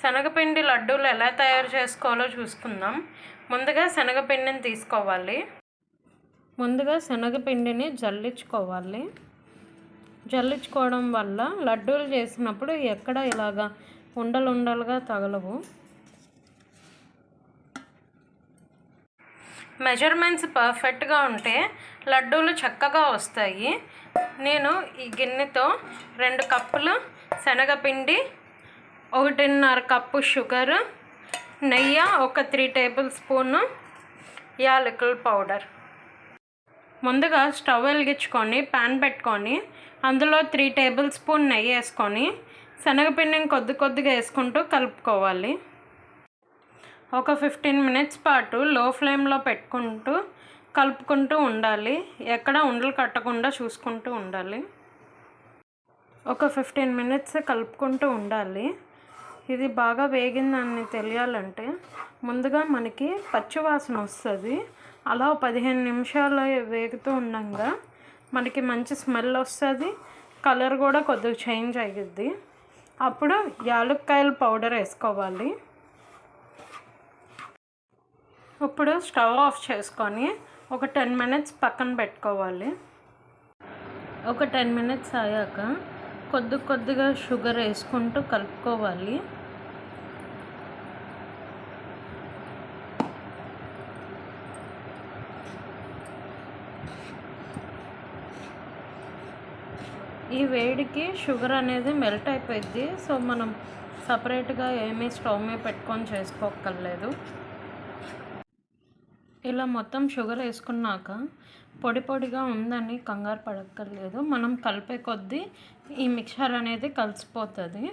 శనగపిండి లడ్డూలు ఎలా తయారు చేసుకోవాలో చూసుకుందాం. ముందుగా శనగపిండిని తీసుకోవాలి. ముందుగా శనగపిండిని జల్లించుకోవాలి. జల్లించుకోవడం వల్ల లడ్డూలు చేసినప్పుడు ఎక్కడ ఇలాగా ఉండలు ఉండలుగా తగలవు. మెజర్మెంట్స్ పర్ఫెక్ట్గా ఉంటే లడ్డూలు చక్కగా వస్తాయి. నేను ఈ గిన్నెతో రెండు కప్పులు శనగపిండి ఒకటిన్నర కప్పు షుగర్ నెయ్యి ఒక త్రీ టేబుల్ స్పూన్ యాలకుల పౌడర్. ముందుగా స్టవ్ వెలిగించుకొని ప్యాన్ పెట్టుకొని అందులో త్రీ టేబుల్ స్పూన్ నెయ్యి వేసుకొని శనగపిండిని కొద్ది కొద్దిగా వేసుకుంటూ కలుపుకోవాలి. ఒక ఫిఫ్టీన్ మినిట్స్ పాటు లో ఫ్లేమ్లో పెట్టుకుంటూ కలుపుకుంటూ ఉండాలి. ఎక్కడ ఉండలు కట్టకుండా చూసుకుంటూ ఉండాలి. ఒక ఫిఫ్టీన్ మినిట్స్ కలుపుకుంటూ ఉండాలి. ఇది బాగా వేగిందని తెలియాలంటే ముందుగా మనకి పచ్చివాసన వస్తుంది. అలా పదిహేను నిమిషాలు వేగుతూ ఉండగా మనకి మంచి స్మెల్ వస్తుంది. కలర్ కూడా కొద్దిగా చేంజ్ అయ్యిద్ది అప్పుడు యాలక్కాయల పౌడర్ వేసుకోవాలి. ఇప్పుడు స్టవ్ ఆఫ్ చేసుకొని ఒక టెన్ మినిట్స్ పక్కన పెట్టుకోవాలి. ఒక టెన్ మినిట్స్ అయ్యాక కొద్ది కొద్దిగా షుగర్ వేసుకుంటూ కలుపుకోవాలి. ఈ వేడికి షుగర్ అనేది మెల్ట్ అయిపోయింది సో మనం సపరేట్గా ఏమీ స్టవ్ మీద పెట్టుకొని చేసుకోక్కర్లేదు. ఇలా మొత్తం షుగర్ వేసుకున్నాక పొడి పొడిగా ఉందని కంగారు పడక్కర్లేదు. మనం కలిపే కొద్దీ ఈ మిక్చర్ అనేది కలిసిపోతుంది.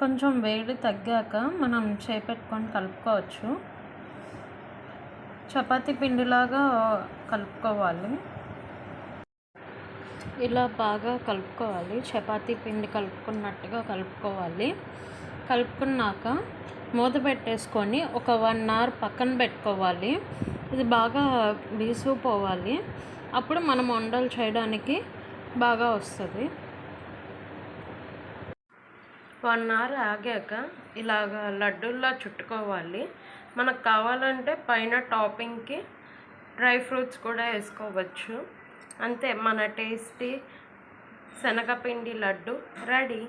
కొంచెం వేడి తగ్గాక మనం చేపెట్టుకొని కలుపుకోవచ్చు. చపాతీ పిండిలాగా కలుపుకోవాలి. ఇలా బాగా కలుపుకోవాలి. చపాతీ పిండి కలుపుకున్నట్టుగా కలుపుకోవాలి. కలుపుకున్నాక మూత పెట్టేసుకొని ఒక వన్ అవర్ పక్కన పెట్టుకోవాలి. ఇది బాగా బీసుకుపోవాలి అప్పుడు మనం వండలు చేయడానికి బాగా వస్తుంది. వన్ అవర్ ఆగాక ఇలాగ లడ్డూల్లా చుట్టుకోవాలి. మనకు కావాలంటే పైన టాపింగ్కి డ్రై ఫ్రూట్స్ కూడా వేసుకోవచ్చు. అంతే మన టేస్టీ శనగపిండి లడ్డు రెడీ.